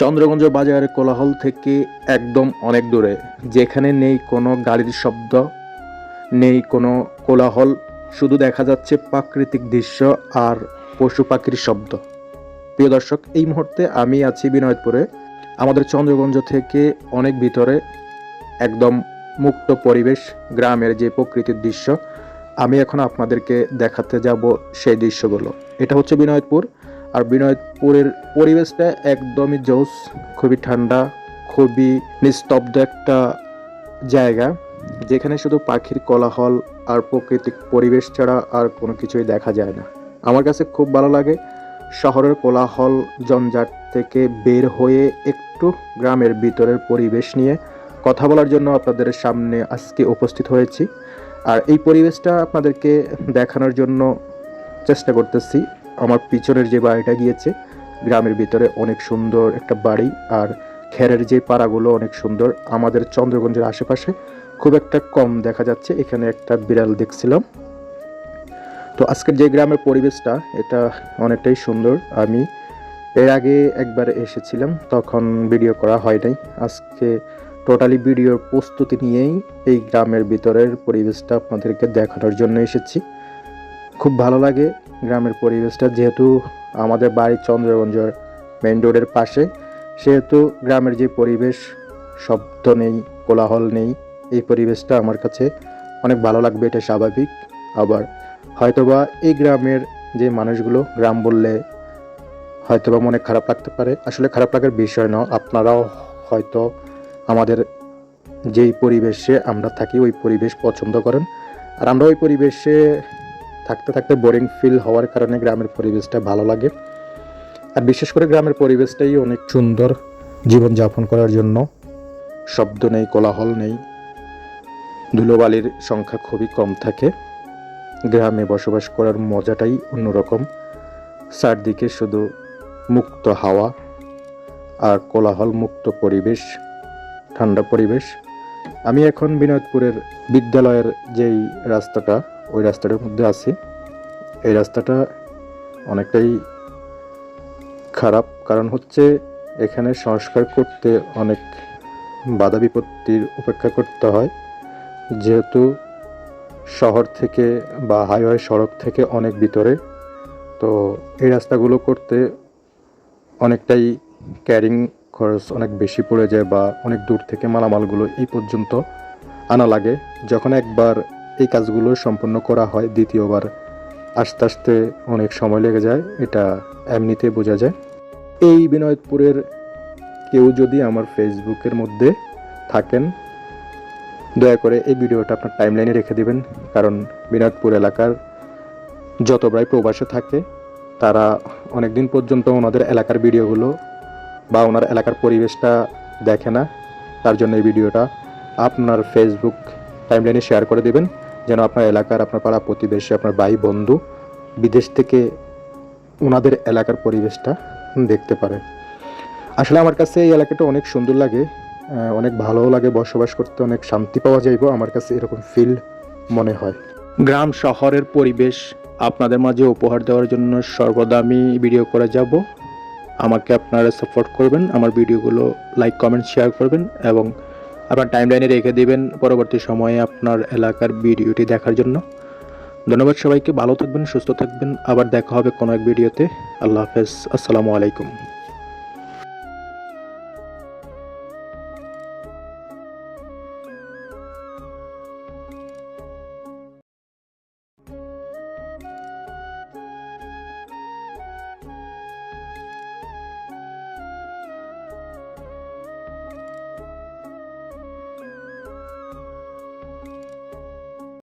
চন্দ্রগঞ্জ বাজারের কোলাহল থেকে একদম অনেক দূরে, যেখানে নেই কোনো গাড়ির শব্দ, নেই কোনো কোলাহল, শুধু দেখা যাচ্ছে প্রাকৃতিক দৃশ্য আর পশু পাখির শব্দ। প্রিয় দর্শক, এই মুহূর্তে আমি আছি বিনয়তপুরে। আমাদের চন্দ্রগঞ্জ থেকে অনেক ভিতরে একদম মুক্ত পরিবেশ, গ্রামের যে প্রকৃতির দৃশ্য, আমি এখন আপনাদেরকে দেখাতে যাব সেই দৃশ্যগুলো। এটা হচ্ছে বিনয়তপুর। আর বিনয়তপুরের পরিবেশটা একদমই জোস খুবই ঠান্ডা, খুবই নিস্তব্ধ একটা জায়গা, যেখানে শুধু পাখির কোলাহল আর প্রাকৃতিক পরিবেশ ছাড়া আর কোনো কিছুই দেখা যায় না। আমার কাছে খুব ভালো লাগে শহরের কোলাহল জঞ্জাট থেকে বের হয়ে একটু গ্রামের ভিতরের পরিবেশ নিয়ে কথা বলার জন্য আপনাদের সামনে আজকে উপস্থিত হয়েছি। আর এই পরিবেশটা আপনাদেরকে দেখানোর জন্য চেষ্টা করতেছি। আমার পিছনের যে বাড়িটা গিয়েছে, গ্রামের ভিতরে অনেক সুন্দর একটা বাড়ি আর খেরের যে পাড়াগুলো অনেক সুন্দর। আমাদের চন্দ্রগঞ্জের আশেপাশে খুব একটা কম দেখা যাচ্ছে, এখানে একটা বিড়াল দেখছিলাম। তো আজকের যে গ্রামের পরিবেশটা, এটা অনেকটাই সুন্দর। আমি এর আগে একবার এসেছিলাম, তখন ভিডিও করা হয় নাই। আজকে টোটালি ভিডিওর প্রস্তুতি নিয়েই এই গ্রামের ভিতরের পরিবেশটা আপনাদেরকে দেখানোর জন্য এসেছি। খুব ভালো লাগে গ্রামের পরিবেশটা যেহেতু আমাদের বাড়ি চন্দ্রগঞ্জের মেইন রোডের পাশে, সেহেতু গ্রামের যে পরিবেশ, শব্দ নেই, কোলাহল নেই, এই পরিবেশটা আমার কাছে অনেক ভালো লাগবে, এটা স্বাভাবিক। আবার হয়তোবা এই গ্রামের যে মানুষগুলো, গ্রাম বললে হয়তোবা মনে খারাপ লাগতে পারে। আসলে খারাপ লাগার বিষয় নয় আপনারাও হয়তো আমাদের যেই পরিবেশে আমরা থাকি, ওই পরিবেশ পছন্দ করেন। আর আমরা ওই পরিবেশে থাকতে থাকতে বোরিং ফিল হওয়ার কারণে গ্রামের পরিবেশটা ভালো লাগে। আর বিশেষ করে গ্রামের পরিবেশটাই অনেক সুন্দর জীবনযাপন করার জন্য। শব্দ নেই, কোলাহল নেই, ধুলোবালির সংখ্যা খুবই কম থাকে। গ্রামে বসবাস করার মজাটাই অন্যরকম। চারদিকে শুধু মুক্ত হাওয়া আর কোলাহল মুক্ত পরিবেশ, ঠান্ডা পরিবেশ। আমি এখন বিনোদপুরের বিদ্যালয়ের যেই রাস্তাটা ওই রাস্তাটার মধ্যে আছি। এই রাস্তাটা অনেকটাই খারাপ, কারণ হচ্ছে এখানে সংস্কার করতে অনেক বাধা বিপত্তির উপেক্ষা করতে হয়। যেহেতু শহর থেকে বা হাইওয়ে সড়ক থেকে অনেক ভিতরে, তো এই রাস্তাগুলো করতে অনেকটাই ক্যারিং খরচ অনেক বেশি পড়ে যায় বা অনেক দূর থেকে মালামালগুলো এই পর্যন্ত আনা লাগে। যখন একবার এই কাজগুলো সম্পন্ন করা হয় দ্বিতীয়বার। আস্তে আস্তে অনেক সময় লেগে যায়, এটা এমনিতে বোঝা যায়। এই বিনয়তপুরের কেউ যদি আমার ফেসবুকের মধ্যে থাকেন, দয়া করে এই ভিডিওটা আপনার টাইমলাইনে রেখে দিবেন। কারণ বিনোদপুর এলাকার যত প্রায় প্রবাসে থাকে, তারা অনেক দিন পর্যন্ত ওনাদের এলাকার ভিডিওগুলো বা ওনার এলাকার পরিবেশটা দেখে না। তার জন্য এই ভিডিওটা আপনার ফেসবুক টাইমলাইনে শেয়ার করে দিবেন। যেন আপনার এলাকার, আপনার পাড়া প্রতিবেশী, আপনার ভাই, বন্ধু বিদেশ থেকে ওনাদের এলাকার পরিবেশটা দেখতে পারে। আসলে আমার কাছে এই এলাকাটা অনেক সুন্দর লাগে অনেক ভালো লাগে বসবাস করতে, অনেক শান্তি পাওয়া যাইব, আমার কাছে এরকম ফিল মনে হয়। গ্রাম, শহরের পরিবেশ আপনাদের মাঝে উপহার দেওয়ার জন্য সর্বদা আমি ভিডিও করে যাব। আমাকে আপনারা সাপোর্ট করবেন, আমার ভিডিওগুলো লাইক কমেন্ট শেয়ার করবেন এবং আপনার টাইমলাইনে রেখে দেবেন পরবর্তী সময়ে আপনার এলাকার ভিডিওটি দেখার জন্য। ধন্যবাদ সবাইকে, ভালো থাকবেন, সুস্থ থাকবেন। আবার দেখা হবে কোনো এক ভিডিওতে। আল্লাহ হাফেজ। আসসালামু আলাইকুম।